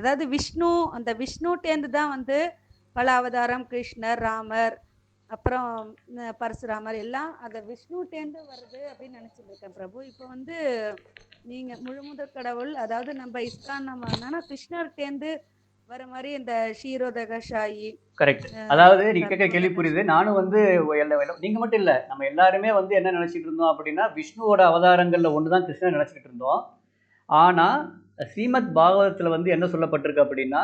அதாவது விஷ்ணு அந்த விஷ்ணுட்டேந்து தான் வந்து பல அவதாரம் கிருஷ்ணர் ராமர் அப்புறம் பரசுராமர் எல்லாம் அந்த விஷ்ணுட்டேந்து வருது அப்படின்னு நினச்சிட்டு இருக்கேன் பிரபு. இப்போ வந்து நீங்கள் முழுமுதற் கடவுள் அதாவது நம்ம இஸ்கான் நம்ம என்னன்னா கிருஷ்ணர்ட்டேந்து வர மாதிரி இந்த ஷீரோதக ஷாயி கரெக்ட் அதாவது நீங்க கேட்க கேள்வி புரியுது. நானும் வந்து நீங்க மட்டும் இல்ல நம்ம எல்லாருமே வந்து என்ன நினைச்சிட்டு இருந்தோம் அப்படின்னா விஷ்ணுவோட அவதாரங்கள்ல ஒண்ணுதான் கிருஷ்ணன் நினைச்சிட்டு இருந்தோம். ஆனா ஸ்ரீமத் பாகவதத்தில் வந்து என்ன சொல்லப்பட்டிருக்கு அப்படின்னா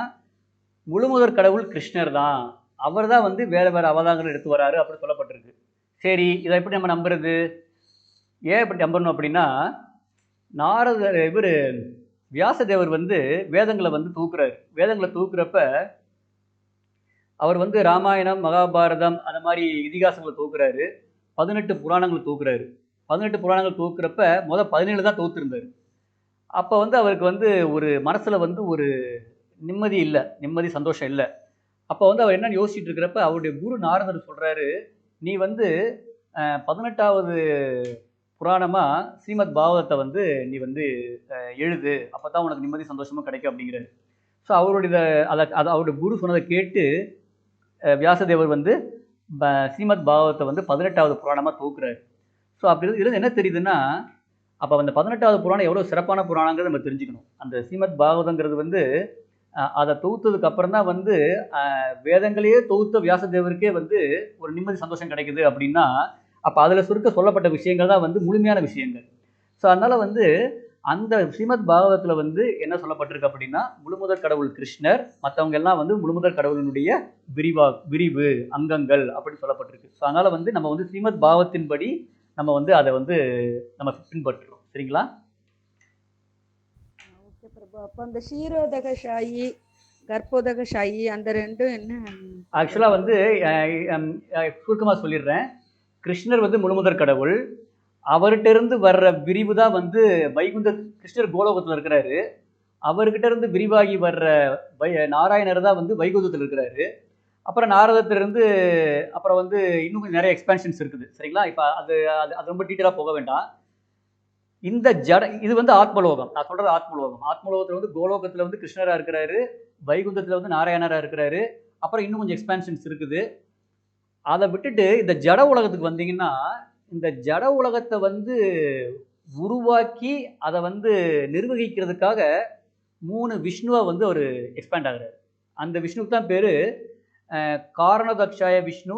முழுமுதற் கடவுள் கிருஷ்ணர் தான். அவர் தான் வந்து வேறு வேறு அவதாரங்கள் எடுத்து வராரு அப்படி சொல்லப்பட்டிருக்கு. சரி இதை எப்படி நம்ம நம்புறது? ஏன் இப்படி நம்பணும் அப்படின்னா நாரத இவர் வியாசதேவர் வந்து வேதங்களை வந்து தூக்குறாரு. வேதங்களை தூக்குறப்ப அவர் வந்து ராமாயணம் மகாபாரதம் அந்த மாதிரி இதிகாசங்களை தூக்குறாரு. பதினெட்டு புராணங்களை தூக்குறாரு. பதினெட்டு புராணங்கள் தூக்குறப்ப முதல் பதினேழு தான் தூத்துருந்தாரு. அப்போ வந்து அவருக்கு வந்து ஒரு மனசில் வந்து ஒரு நிம்மதி இல்லை நிம்மதி சந்தோஷம் இல்லை. அப்போ வந்து அவர் என்னன்னு யோசிச்சுட்டு இருக்கிறப்ப அவருடைய குரு நாரதர் சொல்கிறாரு நீ வந்து பதினெட்டாவது புராணமாக ஸ்ரீமத் பாகவதத்தை வந்து நீ வந்து எழுது. அப்போ தான் உனக்கு நிம்மதி சந்தோஷமும் கிடைக்கும் அப்படிங்கிறாரு. ஸோ அவருடைய அதை அதை அவருடைய குரு சொன்னதை கேட்டு வியாசதேவர் வந்து ப- ஸ்ரீமத் பாகவத்தை வந்து பதினெட்டாவது புராணமாக தூக்குறாரு. ஸோ அப்படி இருந்து- என்ன தெரியுதுன்னா அப்போ அந்த பதினெட்டாவது புராணம் எவ்வளோ சிறப்பான புராணங்கிறது நம்ம தெரிஞ்சுக்கணும். அந்த ஸ்ரீமத் பாகவதங்கிறது வந்து அதை தொகுத்ததுக்கு அப்புறம் தான் வந்து வேதங்களையே தொகுத்த வியாசதேவருக்கே வந்து ஒரு நிம்மதி சந்தோஷம் கிடைக்குது அப்படின்னா அப்போ அதில் சுருக்க சொல்லப்பட்ட விஷயங்கள் தான் வந்து முழுமையான விஷயங்கள். ஸோ அதனால் வந்து அந்த ஸ்ரீமத் பாகவதத்தில் வந்து என்ன சொல்லப்பட்டிருக்கு அப்படின்னா முழுமுதற் கடவுள் கிருஷ்ணர் மற்றவங்க எல்லாம் வந்து முழுமுதற் கடவுளினுடைய விரிவா விரிவு அங்கங்கள் அப்படின்னு சொல்லப்பட்டிருக்கு. ஸோ அதனால் வந்து நம்ம வந்து ஸ்ரீமத் பாகவத்தின்படி நம்ம வந்து அதை வந்து நம்ம பின்பற்றுறோம். சரிங்களா? ஓகே பிரபு. அப்போ அந்த ஷீரோதக ஷாயி கர்ப்போதக ஷாயி அந்த ரெண்டும் என்ன? ஆக்சுவலாக வந்து சுருக்கமாக சொல்லிடுறேன். கிருஷ்ணர் வந்து முழுமுதற் கடவுள். அவர்கிட்ட இருந்து வர்ற விரிவு தான் வந்து வைகுந்த கிருஷ்ணர் கோலோகத்தில் இருக்கிறாரு. அவர்கிட்ட இருந்து விரிவாகி வர்ற வை நாராயணர் தான் வந்து வைகுந்தத்தில் இருக்கிறாரு. அப்புறம் நாரதத்திலிருந்து அப்புறம் வந்து இன்னும் கொஞ்சம் நிறைய எக்ஸ்பென்ஷன்ஸ் இருக்குது. சரிங்களா? இப்போ அது அது அது ரொம்ப டீட்டெயிலாக போக வேண்டாம். இந்த ஜட இது வந்து ஆத்மலோகம். நான் சொல்கிறது ஆத்மலோகம். ஆத்மலோகத்தில் வந்து கோலோகத்தில் வந்து கிருஷ்ணராக இருக்கிறாரு வைகுந்தத்தில் வந்து நாராயணராக இருக்கிறாரு அப்புறம் இன்னும் கொஞ்சம் எக்ஸ்பென்ஷன்ஸ் இருக்குது. அதை விட்டுட்டு இந்த ஜட உலகத்துக்கு வந்தீங்கன்னா இந்த ஜட உலகத்தை வந்து உருவாக்கி அதை வந்து நிர்வகிக்கிறதுக்காக மூணு விஷ்ணுவை வந்து அவர் எக்ஸ்பேண்ட் ஆகிறார். அந்த விஷ்ணுக்கு தான் பேர் காரணதக்ஷாய விஷ்ணு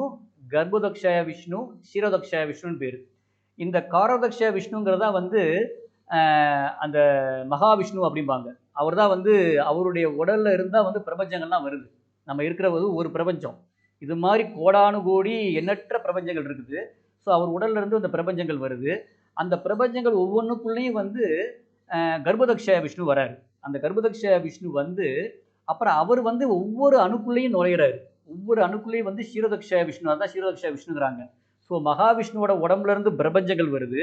கர்ப்பதக்ஷாய விஷ்ணு சீரதக்ஷாய விஷ்ணுன்னு பேர். இந்த காரணதக்ஷாய விஷ்ணுங்கிறது தான் வந்து அந்த மகாவிஷ்ணு அப்படிம்பாங்க. அவர் தான் வந்து அவருடைய உடலில் இருந்தால் வந்து பிரபஞ்சங்கள்லாம் வருது. நம்ம இருக்கிற ஒரு பிரபஞ்சம். இது மாதிரி கோடானு கோடி எண்ணற்ற பிரபஞ்சங்கள் இருக்குது. ஸோ அவர் உடல்ல இருந்து அந்த பிரபஞ்சங்கள் வருது. அந்த பிரபஞ்சங்கள் ஒவ்வொன்றுக்குள்ளேயும் வந்து கர்ப்பதக்ஷய விஷ்ணு வராரு. அந்த கர்ப்பதக்ஷய விஷ்ணு வந்து அப்புறம் அவர் வந்து ஒவ்வொரு அணுக்குள்ளேயும் நுழையிறாரு. ஒவ்வொரு அணுக்குள்ளேயும் வந்து ஷீரதக்ஷய விஷ்ணு அதான் சீரதக்ஷ விஷ்ணுங்கிறாங்க. ஸோ மகாவிஷ்ணுவோட உடம்புலேருந்து பிரபஞ்சங்கள் வருது.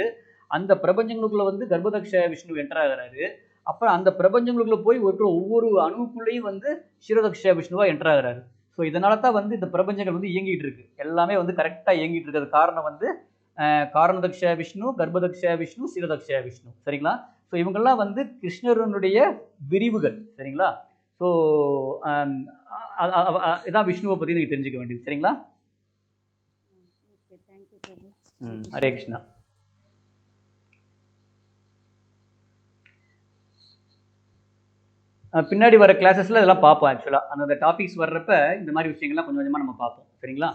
அந்த பிரபஞ்சங்களுக்குள்ளே வந்து கர்ப்பதக்ஷ விஷ்ணு என்டர் ஆகுறாரு. அப்புறம் அந்த பிரபஞ்சங்களுக்குள்ள போய் ஒரு ஒவ்வொரு அணுவுக்குள்ளேயும் வந்து சீரதக்ஷ விஷ்ணுவாக என்டர் ஸோ இதனால தான் வந்து இந்த பிரபஞ்சங்கள் வந்து இயங்கிட்டு இருக்கு. எல்லாமே வந்து கரெக்டாக இயங்கிட்டு இருக்கிறது காரணம் வந்து காரணதக்ஷ விஷ்ணு கர்ப்பதக்ஷ விஷ்ணு சீரதக்ஷ விஷ்ணு. சரிங்களா? ஸோ இவங்கெல்லாம் வந்து கிருஷ்ணருனுடைய விரிவுகள். சரிங்களா? ஸோ இதான் விஷ்ணுவை பற்றி நீங்கள் தெரிஞ்சுக்க வேண்டியது சரிங்களா? ம், ஹரே கிருஷ்ணா. பின்னாடி வர கிளாஸஸ்ல இதெல்லாம் பார்ப்போம் ஆக்சுவலாக அந்தந்த டாபிக்ஸ் வர்றப்ப இந்த மாதிரி விஷயங்கள்லாம் கொஞ்சம் கொஞ்சமாக நம்ம பார்ப்போம் சரிங்களா?